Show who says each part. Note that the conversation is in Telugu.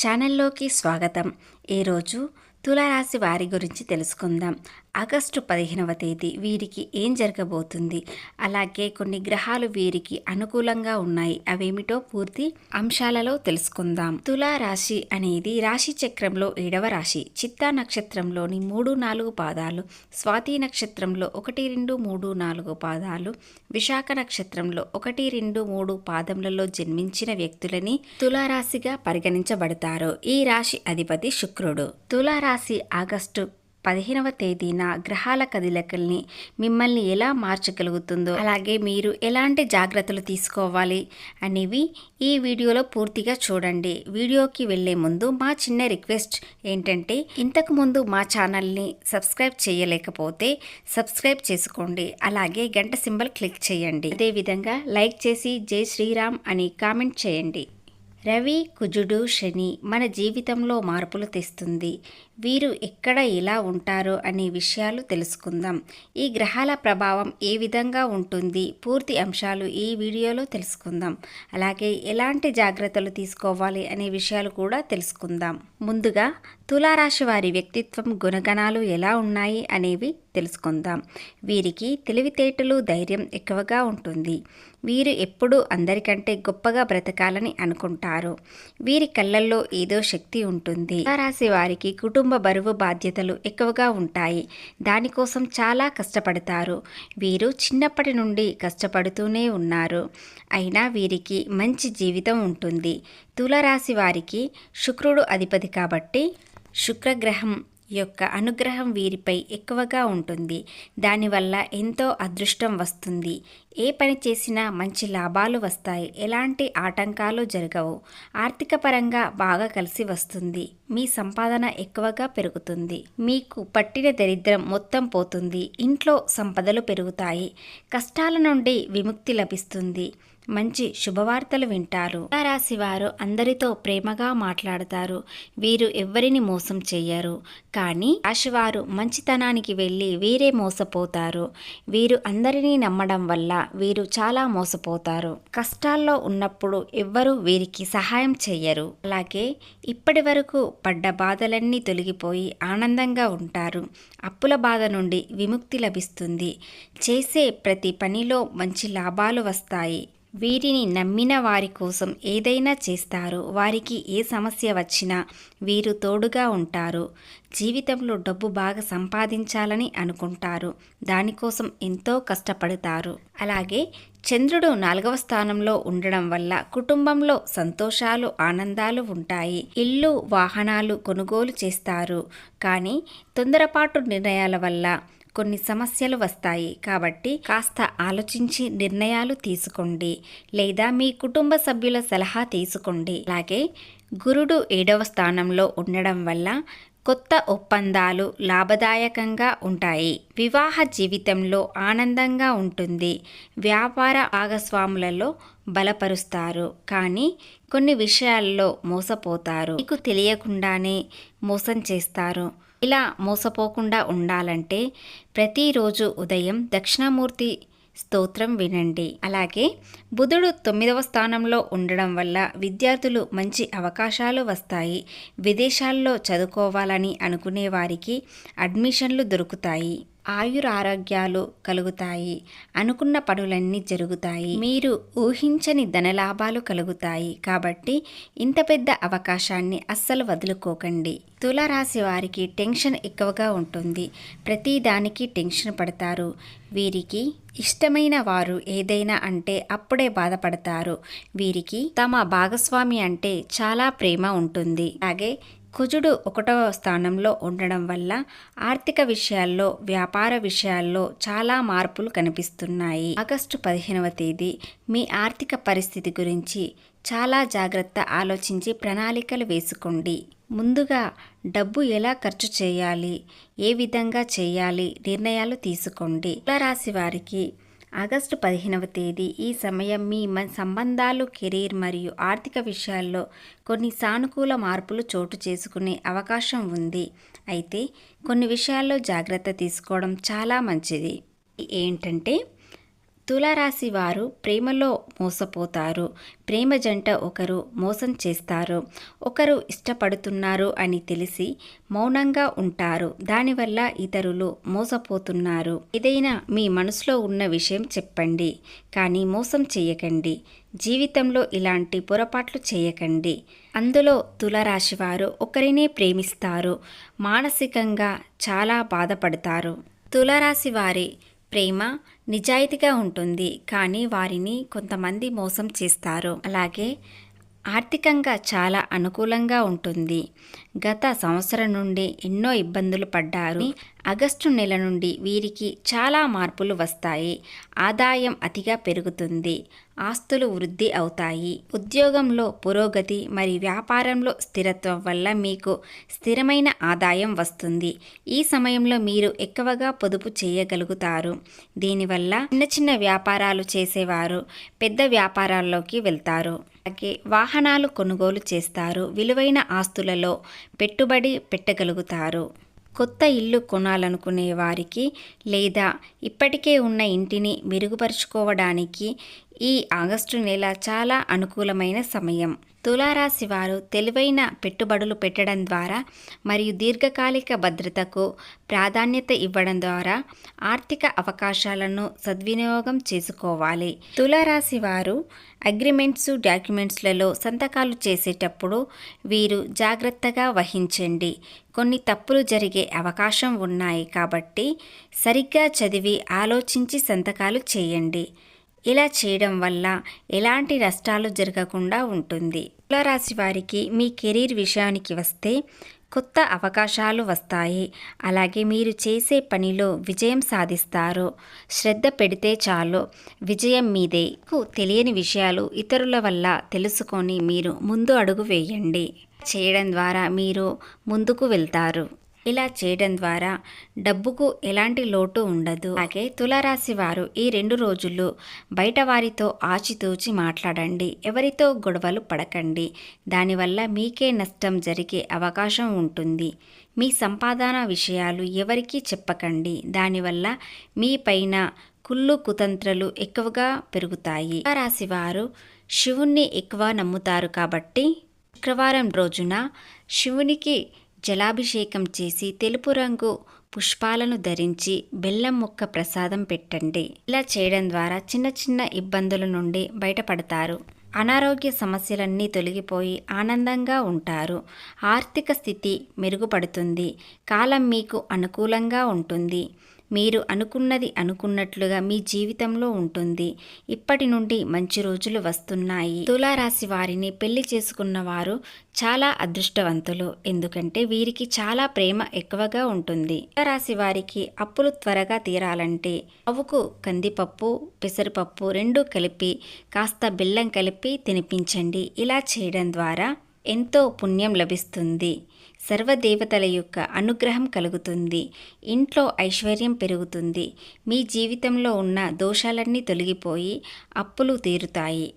Speaker 1: ఛానల్లోకి స్వాగతం. ఈరోజు తులారాశి వారి గురించి తెలుసుకుందాం. ఆగస్టు పదిహేనవ తేదీ వీరికి ఏం జరగబోతుంది? అలాగే కొన్ని గ్రహాలు వీరికి అనుకూలంగా ఉన్నాయి. అవేమిటో పూర్తి అంశాలలో తెలుసుకుందాం. తులారాశి అనేది రాశి చక్రంలో ఏడవ రాశి. చిత్తా నక్షత్రంలోని మూడు నాలుగు పాదాలు స్వాతి నక్షత్రంలో ఒకటి రెండు మూడు నాలుగు పాదాలు విశాఖ నక్షత్రంలో ఒకటి రెండు మూడు పాదములలో జన్మించిన వ్యక్తులని తులారాశిగా పరిగణించబడతారు. ఈ రాశి అధిపతి శుక్రుడు. తులారాశి ఆగస్టు పదిహేనవ తేదీన గ్రహాల కదిలికల్ని మిమ్మల్ని ఎలా మార్చగలుగుతుందో అలాగే మీరు ఎలాంటి జాగ్రత్తలు తీసుకోవాలి అనేవి ఈ వీడియోలో పూర్తిగా చూడండి. వీడియోకి వెళ్ళే ముందు మా చిన్న రిక్వెస్ట్ ఏంటంటే ఇంతకుముందు మా ఛానల్ని సబ్స్క్రైబ్ చేయలేకపోతే సబ్స్క్రైబ్ చేసుకోండి. అలాగే గంట సింబల్ క్లిక్ చేయండి. అదేవిధంగా లైక్ చేసి జై శ్రీరామ్ అని కామెంట్ చేయండి. రవి కుజుడు శని మన జీవితంలో మార్పులు తెస్తుంది. వీరు ఎక్కడ ఎలా ఉంటారో అనే విషయాలు తెలుసుకుందాం. ఈ గ్రహాల ప్రభావం ఏ విధంగా ఉంటుంది? పూర్తి అంశాలు ఈ వీడియోలో తెలుసుకుందాం. అలాగే ఎలాంటి జాగ్రత్తలు తీసుకోవాలి అనే విషయాలు కూడా తెలుసుకుందాం. ముందుగా తులారాశి వారి వ్యక్తిత్వం గుణగణాలు ఎలా ఉన్నాయి అనేవి తెలుసుకుందాం. వీరికి తెలివితేటలు ధైర్యం ఎక్కువగా ఉంటుంది. వీరు ఎప్పుడూ అందరికంటే గొప్పగా బ్రతకాలని అనుకుంటారు. వీరి కళ్ళల్లో ఏదో శక్తి ఉంటుంది. తులారాశి వారికి కుటుంబ కుటుంబ బరువు బాధ్యతలు ఎక్కువగా ఉంటాయి. దానికోసం చాలా కష్టపడతారు. వీరు చిన్నప్పటి నుండి కష్టపడుతూనే ఉన్నారు. అయినా వీరికి మంచి జీవితం ఉంటుంది. తులరాశి వారికి శుక్రుడు అధిపతి కాబట్టి శుక్రగ్రహం యొక్క అనుగ్రహం వీరిపై ఎక్కువగా ఉంటుంది. దానివల్ల ఎంతో అదృష్టం వస్తుంది. ఏ పని చేసినా మంచి లాభాలు వస్తాయి. ఎలాంటి ఆటంకాలు జరగవు. ఆర్థిక పరంగా బాగా కలిసి వస్తుంది. మీ సంపాదన ఎక్కువగా పెరుగుతుంది. మీకు పట్టిన దరిద్రం మొత్తం పోతుంది. ఇంట్లో సంపదలు పెరుగుతాయి. కష్టాల నుండి విముక్తి లభిస్తుంది. మంచి శుభవార్తలు వింటారు. రాశి వారు అందరితో ప్రేమగా మాట్లాడతారు. వీరు ఎవ్వరిని మోసం చేయరు కానీ రాశివారు మంచితనానికి వెళ్ళి వీరే మోసపోతారు. వీరు అందరినీ నమ్మడం వల్ల వీరు చాలా మోసపోతారు. కష్టాల్లో ఉన్నప్పుడు ఎవ్వరూ వీరికి సహాయం చెయ్యరు. అలాగే ఇప్పటి వరకు పడ్డ బాధలన్నీ తొలగిపోయి ఆనందంగా ఉంటారు. అప్పుల బాధ నుండి విముక్తి లభిస్తుంది. చేసే ప్రతి పనిలో మంచి లాభాలు వస్తాయి. వీరిని నమ్మిన వారి కోసం ఏదైనా చేస్తారు. వారికి ఏ సమస్య వచ్చినా వీరు తోడుగా ఉంటారు. జీవితంలో డబ్బు బాగా సంపాదించాలని అనుకుంటారు. దానికోసం ఎంతో కష్టపడతారు. అలాగే చంద్రుడు నాలుగవ స్థానంలో ఉండడం వల్ల కుటుంబంలో సంతోషాలు ఆనందాలు ఉంటాయి. ఇల్లు వాహనాలు కొనుగోలు చేస్తారు. కానీ తొందరపాటు నిర్ణయాల వల్ల కొన్ని సమస్యలు వస్తాయి. కాబట్టి కాస్త ఆలోచించి నిర్ణయాలు తీసుకోండి. లేదా మీ కుటుంబ సభ్యుల సలహా తీసుకోండి. అలాగే గురుడు ఏడవ స్థానంలో ఉండడం వల్ల కొత్త ఒప్పందాలు లాభదాయకంగా ఉంటాయి. వివాహ జీవితంలో ఆనందంగా ఉంటుంది. వ్యాపార భాగస్వాములలో బలపరుస్తారు. కానీ కొన్ని విషయాల్లో మోసపోతారు. మీకు తెలియకుండానే మోసం చేస్తారు. ఇలా మోసపోకుండా ఉండాలంటే ప్రతిరోజు ఉదయం దక్షిణామూర్తి స్తోత్రం వినండి. అలాగే బుధుడు తొమ్మిదవ స్థానంలో ఉండడం వల్ల విద్యార్థులు మంచి అవకాశాలు వస్తాయి. విదేశాల్లో చదువుకోవాలని అనుకునే వారికి అడ్మిషన్లు దొరుకుతాయి. ఆయురారోగ్యాలు కలుగుతాయి. అనుకున్న పనులన్నీ జరుగుతాయి. మీరు ఊహించని ధనలాభాలు కలుగుతాయి. కాబట్టి ఇంత పెద్ద అవకాశాన్ని అస్సలు వదులుకోకండి. తులారాశి వారికి టెన్షన్ ఎక్కువగా ఉంటుంది. ప్రతిదానికి టెన్షన్ పడతారు. వీరికి ఇష్టమైన వారు ఏదైనా అంటే అప్పుడే బాధపడతారు. వీరికి తమ భాగస్వామి అంటే చాలా ప్రేమ ఉంటుంది. అలాగే కుజుడు ఒకటవ స్థానంలో ఉండడం వల్ల ఆర్థిక విషయాల్లో వ్యాపార విషయాల్లో చాలా మార్పులు కనిపిస్తున్నాయి. ఆగస్టు పదిహేనవ తేదీ మీ ఆర్థిక పరిస్థితి గురించి చాలా జాగ్రత్త ఆలోచించి ప్రణాళికలు వేసుకోండి. ముందుగా డబ్బు ఎలా ఖర్చు చేయాలి? ఏ విధంగా చేయాలి? నిర్ణయాలు తీసుకోండి. రాశి వారికి ఆగస్టు పదిహేనవ తేదీ ఈ సమయం మీ సంబంధాలు కెరీర్ మరియు ఆర్థిక విషయాల్లో కొన్ని సానుకూల మార్పులు చోటు చేసుకునే అవకాశం ఉంది. అయితే కొన్ని విషయాల్లో జాగ్రత్త తీసుకోవడం చాలా మంచిది. ఏంటంటే తులారాశి వారు ప్రేమలో మోసపోతారు. ప్రేమ జంట ఒకరు మోసం చేస్తారు. ఒకరు ఇష్టపడుతున్నారు అని తెలిసి మౌనంగా ఉంటారు. దానివల్ల ఇతరులు మోసపోతున్నారు. ఏదైనా మీ మనసులో ఉన్న విషయం చెప్పండి. కానీ మోసం చేయకండి. జీవితంలో ఇలాంటి పొరపాట్లు చేయకండి. అందులో తులరాశి వారు ఒకరినే ప్రేమిస్తారు. మానసికంగా చాలా బాధపడతారు. తులరాశి వారి ప్రేమ నిజాయితీగా ఉంటుంది కానీ వారిని కొంతమంది మోసం చేస్తారు. అలాగే ఆర్థికంగా చాలా అనుకూలంగా ఉంటుంది. గత సంవత్సరం నుండి ఎన్నో ఇబ్బందులు పడ్డారు. ఆగస్టు నెల నుండి వీరికి చాలా మార్పులు వస్తాయి. ఆదాయం అతిగా పెరుగుతుంది. ఆస్తులు వృద్ధి అవుతాయి. ఉద్యోగంలో పురోగతి మరి వ్యాపారంలో స్థిరత్వం వల్ల మీకు స్థిరమైన ఆదాయం వస్తుంది. ఈ సమయంలో మీరు ఎక్కువగా పొదుపు చేయగలుగుతారు. దీనివల్ల చిన్న చిన్న వ్యాపారాలు చేసేవారు పెద్ద వ్యాపారాల్లోకి వెళ్తారు. అలాగే వాహనాలు కొనుగోలు చేస్తారు. విలువైన ఆస్తులలో పెట్టుబడి పెట్టగలుగుతారు. కొత్త ఇల్లు కొనాలనుకునే వారికి లేదా ఇప్పటికే ఉన్న ఇంటిని మెరుగుపరుచుకోవడానికి ఈ ఆగస్టు నెల చాలా అనుకూలమైన సమయం. తులారాశి వారు తెలివైన పెట్టుబడులు పెట్టడం ద్వారా మరియు దీర్ఘకాలిక భద్రతకు ప్రాధాన్యత ఇవ్వడం ద్వారా ఆర్థిక అవకాశాలను సద్వినియోగం చేసుకోవాలి. తులారాశి వారు అగ్రిమెంట్స్ డాక్యుమెంట్స్లలో సంతకాలు చేసేటప్పుడు వీరు జాగ్రత్తగా వహించండి. కొన్ని తప్పులు జరిగే అవకాశం ఉన్నాయి కాబట్టి సరిగ్గా చదివి ఆలోచించి సంతకాలు చేయండి. ఇలా చేయడం వల్ల ఎలాంటి నష్టాలు జరగకుండా ఉంటుంది. తులారాశి వారికి మీ కెరీర్ విషయానికి వస్తే కొత్త అవకాశాలు వస్తాయి. అలాగే మీరు చేసే పనిలో విజయం సాధిస్తారు. శ్రద్ధ పెడితే చాలు. విజయం మీదే. తెలియని విషయాలు ఇతరుల వల్ల తెలుసుకొని మీరు ముందు అడుగు వేయండి. చేయడం ద్వారా మీరు ముందుకు వెళ్తారు. ఇలా చేయడం ద్వారా డబ్బుకు ఎలాంటి లోటు ఉండదు. అలాగే తులారాశి వారు ఈ రెండు రోజుల్లో బయట వారితో ఆచితూచి మాట్లాడండి. ఎవరితో గొడవలు పడకండి. దానివల్ల మీకే నష్టం జరిగే అవకాశం ఉంటుంది. మీ సంపాదన విషయాలు ఎవరికీ చెప్పకండి. దానివల్ల మీ పైన కుళ్ళు కుతంత్రలు ఎక్కువగా పెరుగుతాయి. రాశి వారు శివుణ్ణి ఎక్కువ నమ్ముతారు కాబట్టి శుక్రవారం రోజున శివునికి జలాభిషేకం చేసి తెలుపు రంగు పుష్పాలను ధరించి బెల్లం ముక్క ప్రసాదం పెట్టండి. ఇలా చేయడం ద్వారా చిన్న చిన్న ఇబ్బందుల నుండి బయటపడతారు. అనారోగ్య సమస్యలన్నీ తొలగిపోయి ఆనందంగా ఉంటారు. ఆర్థిక స్థితి మెరుగుపడుతుంది. కాలం మీకు అనుకూలంగా ఉంటుంది. మీరు అనుకున్నది అనుకున్నట్లుగా మీ జీవితంలో ఉంటుంది. ఇప్పటి నుండి మంచి రోజులు వస్తున్నాయి. తులారాశి వారిని పెళ్ళి చేసుకున్న వారు చాలా అదృష్టవంతులు. ఎందుకంటే వీరికి చాలా ప్రేమ ఎక్కువగా ఉంటుంది. తులారాశి వారికి అప్పులు త్వరగా తీరాలంటే ఆవుకు కందిపప్పు పెసరపప్పు రెండు కలిపి కాస్త బెల్లం కలిపి తినిపించండి. ఇలా చేయడం ద్వారా ఎంతో పుణ్యం లభిస్తుంది. సర్వదేవతల యొక్క అనుగ్రహం కలుగుతుంది. ఇంట్లో ఐశ్వర్యం పెరుగుతుంది. మీ జీవితంలో ఉన్న దోషాలన్నీ తొలగిపోయి అప్పులు తీరుతాయి.